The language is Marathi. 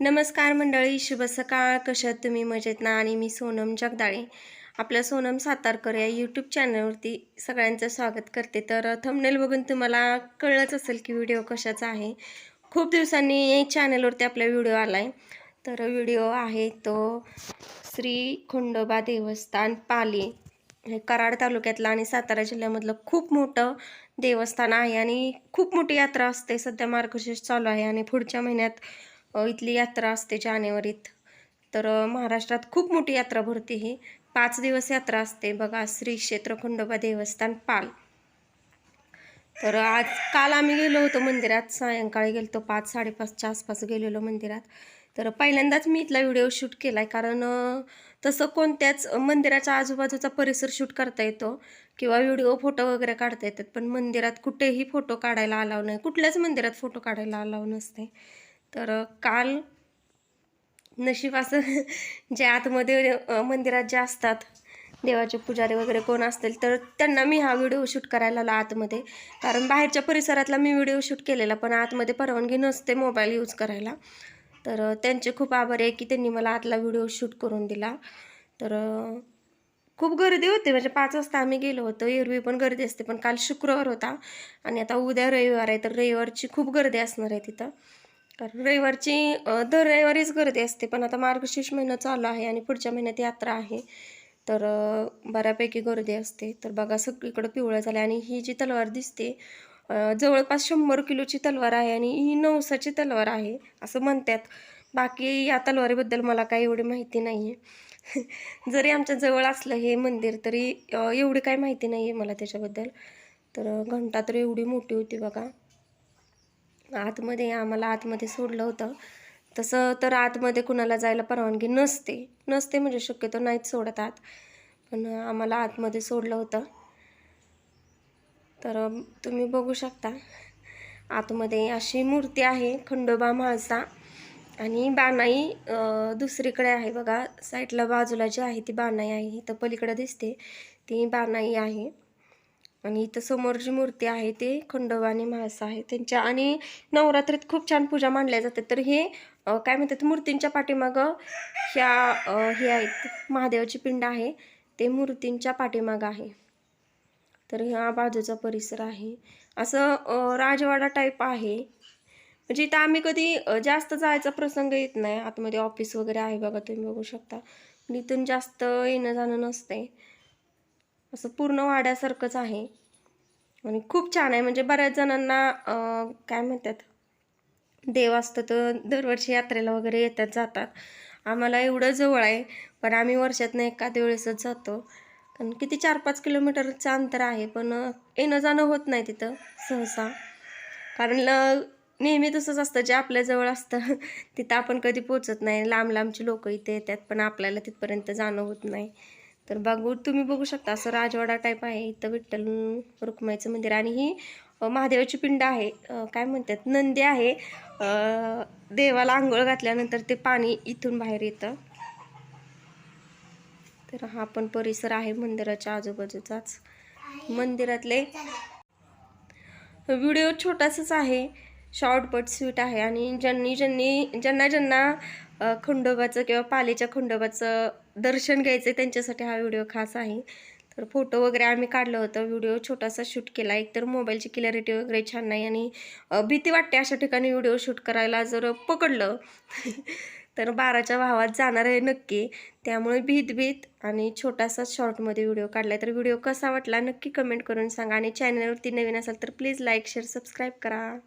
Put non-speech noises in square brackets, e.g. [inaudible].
नमस्कार मंडळी शुभ सकाळ. कशात तुम्ही? मजेत ना? आणि मी सोनम जगदाळे. आपल्या सोनम सातारकर या यूट्यूब चॅनलवरती सगळ्यांचं स्वागत करते. तर थंबनेल बघून तुम्हाला कळलंच असेल की व्हिडिओ कशाचा आहे. खूप दिवसांनी चॅनलवरती आपला व्हिडिओ आला आहे तर व्हिडिओ आहे तो श्री खंडोबा देवस्थान पाली हे कराड तालुक्यातलं आणि सातारा जिल्ह्यामधलं खूप मोठं देवस्थान आहे आणि खूप मोठी यात्रा असते. सध्या मार्गशीर्ष चालू आहे आणि पुढच्या महिन्यात इथली यात्रा असते जानेवारीत. तर महाराष्ट्रात खूप मोठी यात्रा भरते ही. पाच दिवस यात्रा असते. बघा श्री क्षेत्र खंडोबा देवस्थान पाल. तर आज काल आम्ही गेलो होतो मंदिरात. सायंकाळी गेलो होतो पाच साडेपाचच्या आसपास गेलेलो मंदिरात. तर पहिल्यांदाच मी इथला व्हिडिओ शूट केला आहे कारण तसं कोणत्याच मंदिराच्या आजूबाजूचा परिसर शूट करता येतो किंवा व्हिडिओ फोटो वगैरे काढता येतात. पण मंदिरात कुठेही फोटो काढायला अलाव नाही. कुठल्याच मंदिरात फोटो काढायला अलाव नसते. तर काल नशीब असं [laughs] जे आतमध्ये मंदिरात जे असतात देवाचे पुजारी वगैरे कोण असतील तर त्यांना मी हा व्हिडिओ शूट करायला आला आतमध्ये. कारण बाहेरच्या परिसरातला मी व्हिडिओ शूट केलेला पण आतमध्ये परवानगी नसते मोबाईल यूज करायला. तर त्यांचे खूप आभार आहे की त्यांनी मला आतला व्हिडिओ शूट करून दिला. तर खूप गर्दी होती. म्हणजे पाच वाजता आम्ही गेलो होतो. एरवी पण गर्दी असते पण काल शुक्रवार होता. आणि आता उद्या रविवार आहे तर रविवारची खूप गर्दी असणार आहे तिथं. कारण रविवारची दर रविवारीच गर्दी असते पण आता मार्गशीर्ष महिना चालू आहे आणि पुढच्या महिन्यात यात्रा आहे. तर बऱ्यापैकी गर्दी असते. तर बघा सगळीकडं पिवळं झालं आणि ही जी तलवार दिसते जवळपास शंभर किलोची तलवार आहे आणि ही नवसाची तलवार आहे असं म्हणतात. बाकी या तलवारीबद्दल मला काही एवढी माहिती नाही आहे [laughs] जरी आमच्या जवळ असलं हे मंदिर तरी एवढी काही माहिती नाही आहे मला त्याच्याबद्दल. तर घंटा तर एवढी मोठी होती बघा. आतमध्ये आम्हाला आतमध्ये सोडलं होतं. तसं तर आतमध्ये कुणाला जायला परवानगी नसते. नसते म्हणजे शक्यतो नाहीच सोडत आत. पण आम्हाला आतमध्ये सोडलं होतं. तर तुम्ही बघू शकता. आतमध्ये अशी मूर्ती आहे खंडोबा म्हाळसा. आणि बाणाई दुसरीकडे आहे बघा. साईडला बाजूला जी आहे ती बाणाई आहे. इथं पलीकडे दिसते. ती बाणाई आहे. आणि इथं समोर जी मूर्ती आहे ते खंडोबा आणि म्हाळसा आहे त्यांच्या आणि नवरात्रीत खूप छान पूजा मांडल्या जाते तर हे काय म्हणतात मूर्तींच्या पाठीमागं ह्या हे आहेत महादेवाची पिंड आहे. ते मूर्तींच्या पाठीमागं आहे. तर ह्या बाजूचा परिसर आहे. असं राजवाडा टाईप आहे. म्हणजे इथं आम्ही कधी जास्त जायचा प्रसंग येत नाही. आतमध्ये ऑफिस वगैरे आहे बघा तुम्ही बघू शकता. इथून जास्त येणं जाणं नसते असं पूर्ण वाड्यासारखंच आहे. आणि खूप छान आहे. म्हणजे बऱ्याच जणांना काय म्हणतात देव असतं तर दरवर्षी यात्रेला वगैरे येतात जातात. आम्हाला एवढं जवळ आहे पण आम्ही वर्षातनं एका वेळेसच जातो. कारण किती चार पाच किलोमीटरचं अंतर आहे पण येणं जाणं होत नाही तिथं सहसा. कारण ल नेहमी तसंच असतं जे आपल्याजवळ असतं तिथं आपण कधी पोचत नाही. लांब लांबची लोक इथे येतात पण आपल्याला तिथपर्यंत जाणं होत नाही. तर बघू तुम्ही बघू शकता असं राजवाडा टाईप आहे इथं विठ्ठल रुक्माईचं मंदिर. आणि ही महादेवाची पिंड आहे. काय म्हणतात नंदी आहे. देवाला आंघोळ घातल्यानंतर ते पाणी इथून बाहेर येतं. तर हा पण परिसर आहे मंदिराच्या आजूबाजूचाच. मंदिरातले व्हिडिओ छोटासाच आहे. शॉर्टपट स्वीट आहे. आणि ज्यांनी ज्यांनी ज्यांना ज्यांना खंडोबाचं किंवा पालीच्या खंडोबाचं दर्शन घ्यायचं त्यांच्यासाठी हा व्हिडिओ खास आहे. तर फोटो वगैरे आम्ही काढलं होतं व्हिडिओ छोटासा शूट केला. एकतर मोबाईलची क्लॅरिटी वगैरे छान नाही आणि भीती वाटते अशा ठिकाणी व्हिडिओ शूट करायला जर पकडलं [laughs] तर बाराच्या भावात जाणार आहे नक्की. त्यामुळे भीत भीत आणि छोटासा शॉर्टमध्ये व्हिडिओ काढला तर व्हिडिओ कसा वाटला नक्की कमेंट करून सांगा आणि चॅनलवरती नवीन असाल तर प्लीज लाईक शेअर सबस्क्राईब करा.